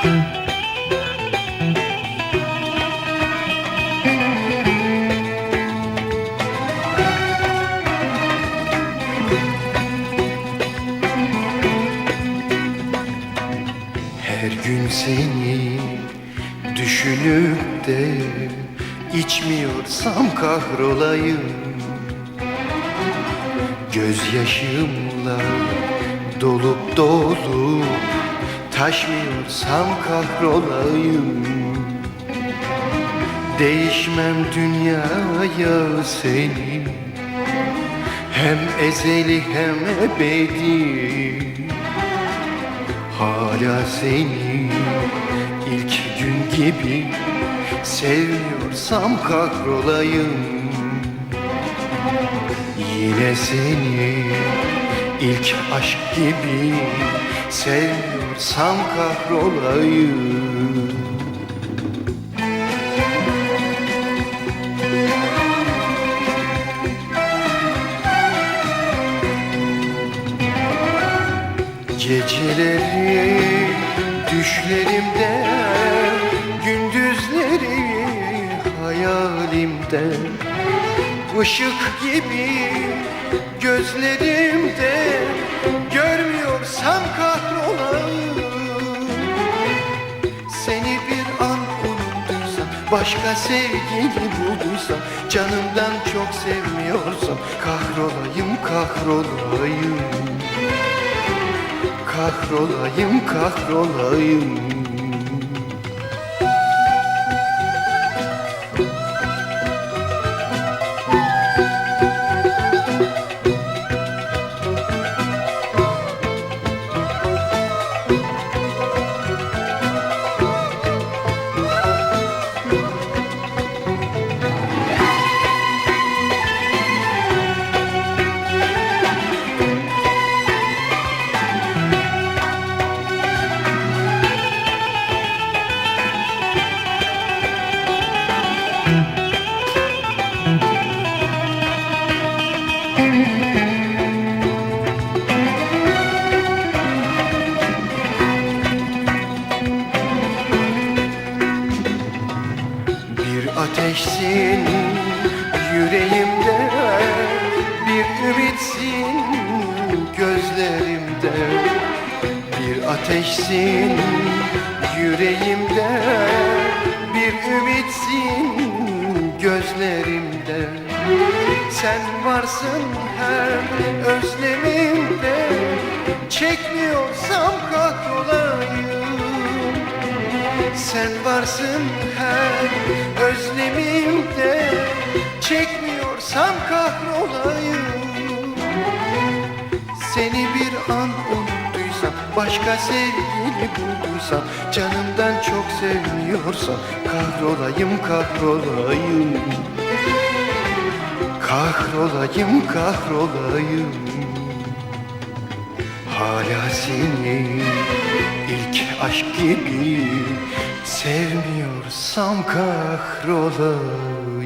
Her gün seni düşünüp de içmiyorsam kahrolayım. Gözyaşımla dolup dolup taşmıyorsam kahrolayım. Değişmem dünyaya seni Hem ezeli hem ebedi. Hala seni ilk gün gibi Sevmiyorsam kahrolayım. Yine seni ilk aşk gibi Sevmiyorsam kahrolayım Geceleri düşlerimde Gündüzleri hayalimde. Işık gibi gözlerimde Görmüyorsam kahrolayım Seni bir an unuttuysam Başka sevgili bulduysam Canımdan çok sevmiyorsam Kahrolayım kahrolayım. Kahrolayım kahrolayım ateşsin yüreğimde Bir ümitsin gözlerimde. Bir ateşsin yüreğimde Bir ümitsin gözlerimde. Sen varsın her özlemimde Çekmiyorsam kahrolayım sen varsın her özlemimde Çekmiyorsam kahrolayım. Seni bir an unuttuysam Başka sevgili bulduysam Canımdan çok sevmiyorsam Kahrolayım kahrolayım. Kahrolayım kahrolayım. Hala seni ilk aşk gibi sevmiyorsam kahrolayım